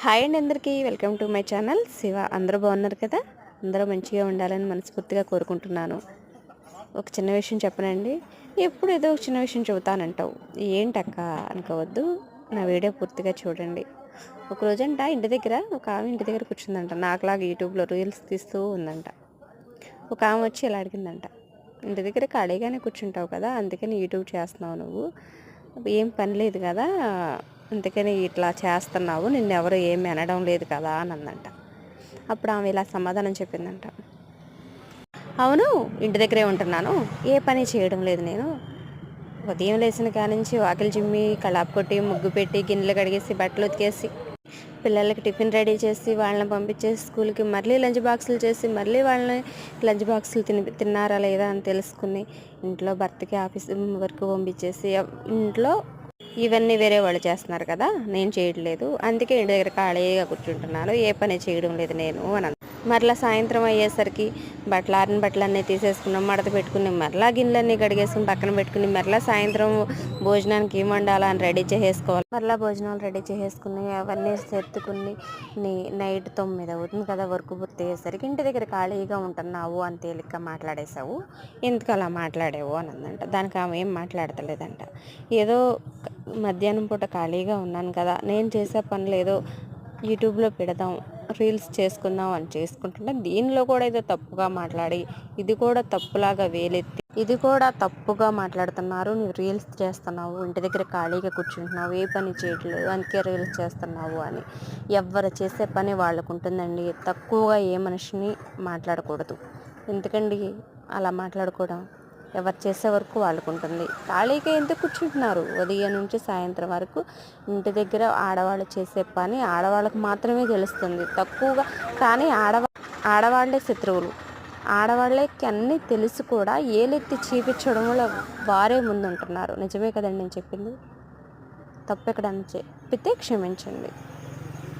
Hi అండి అందరికీ. Welcome to my channel. Shiva అందరూ బాగున్నారు కదా? అందరూ మంచిగా ఉండాలని మనస్ఫూర్తిగా కోరుకుంటున్నాను. ఒక చిన్న విషయం చెప్పనండి. ఎప్పుడు ఏదో ఒక చిన్న విషయం చెబుతానంటావు. ఏంటక్క అనుకోవద్దు. నా వీడియో పూర్తిగా చూడండి. ఒక రోజంట ఇంటి దగ్గర ఒక ఆమె ఇంటి దగ్గర కూర్చుందంట. నాకులాగా యూట్యూబ్లో రీల్స్ తీస్తూ ఉందంట. ఒక ఆమె వచ్చి ఇలా అడిగిందంట. ఇంటి దగ్గర ఖాళీగానే కూర్చుంటావు కదా? అందుకని యూట్యూబ్ చేస్తున్నావు నువ్వు. ఏం పని లేదు కదా? అందుకని ఇట్లా చేస్తున్నావు నిన్ను ఎవరు ఏమి అనడం లేదు కదా అని అందంట. అప్పుడు ఆమె ఇలా సమాధానం చెప్పిందంట. అవును ఇంటి దగ్గరే ఉంటున్నాను ఏ పని చేయడం లేదు నేను. ఉదయం లేచిన కాడ నుంచి వాకిలి చిమ్మి కళాపు కొట్టి ముగ్గు పెట్టి గిన్నెలు కడిగేసి బట్టలు ఉతికేసి పిల్లలకి టిఫిన్ రెడీ చేసి వాళ్ళని పంపించేసి స్కూల్కి మళ్ళీ లంచ్ బాక్సులు చేసి మళ్ళీ వాళ్ళని లంచ్ బాక్సులు తిని తిన్నారా లేదా అని తెలుసుకుని ఇంట్లో భర్తకి ఆఫీస్ వర్క్ పంపించేసి ఇంట్లో ఇవన్నీ వేరే వాళ్ళు చేస్తున్నారు కదా నేను చేయట్లేదు. అందుకే ఇంటి దగ్గర ఖాళీగా కూర్చుంటున్నాను. ఏ పని చేయడం లేదు నేను అని మరలా సాయంత్రం అయ్యేసరికి బట్టలు ఆరిన బట్టలన్నీ తీసేసుకున్నాం మడత పెట్టుకుని మరలా గిన్నెలన్నీ కడిగేసుకుని పక్కన పెట్టుకుని మరలా సాయంత్రం భోజనానికి ఏం వండాలని అని రెడీ చేసేసుకోవాలి. మరలా భోజనాలు రెడీ చేసేసుకుని అవన్నీ సెత్తుకుని నైట్ తొమ్మిది అవుతుంది కదా వర్క్ పూర్తి అయ్యేసరికి ఇంటి దగ్గర ఖాళీగా ఉంటున్నావు అని తేలిగ్గా మాట్లాడేసావు ఎందుకు అలా మాట్లాడేవు అని అందంట దానికి ఆమె ఏం మాట్లాడతలేదంట. ఏదో మధ్యాహ్నం పూట ఖాళీగా ఉన్నాను కదా నేను చేసే పని లేదో యూట్యూబ్లో పెడదాం రీల్స్ చేసుకుందాం అని చేసుకుంటుంటే దీనిలో కూడా ఏదో తప్పుగా మాట్లాడి ఇది కూడా తప్పులాగా వేలెత్తి ఇది కూడా తప్పుగా మాట్లాడుతున్నారు నువ్వు రీల్స్ చేస్తున్నావు ఇంటి దగ్గర ఖాళీగా కూర్చుంటున్నావు ఏ పని చేయట్లేదు అందుకే రీల్స్ చేస్తున్నావు అని. ఎవరు చేసే పని వాళ్ళకు ఉంటుందండి తక్కువగా ఏ మనిషిని మాట్లాడకూడదు. ఎందుకండి అలా మాట్లాడుకోవడం? ఎవరు చేసే వరకు వాళ్ళకు ఉంటుంది ఖాళీగా ఎందుకు కూర్చుంటున్నారు? ఉదయం నుంచి సాయంత్రం వరకు ఇంటి దగ్గర ఆడవాళ్ళు చేసే పని ఆడవాళ్ళకు మాత్రమే తెలుస్తుంది. తక్కువగా కానీ ఆడవా ఆడవాళ్ళే శత్రువులు. ఆడవాళ్ళకి అన్నీ తెలిసి కూడా ఏలెత్తి చూపించడం వల్ల వారే ముందుంటున్నారు. నిజమే కదండి నేను చెప్పింది? తప్పెక్కడ అని చెప్పితే క్షమించండి.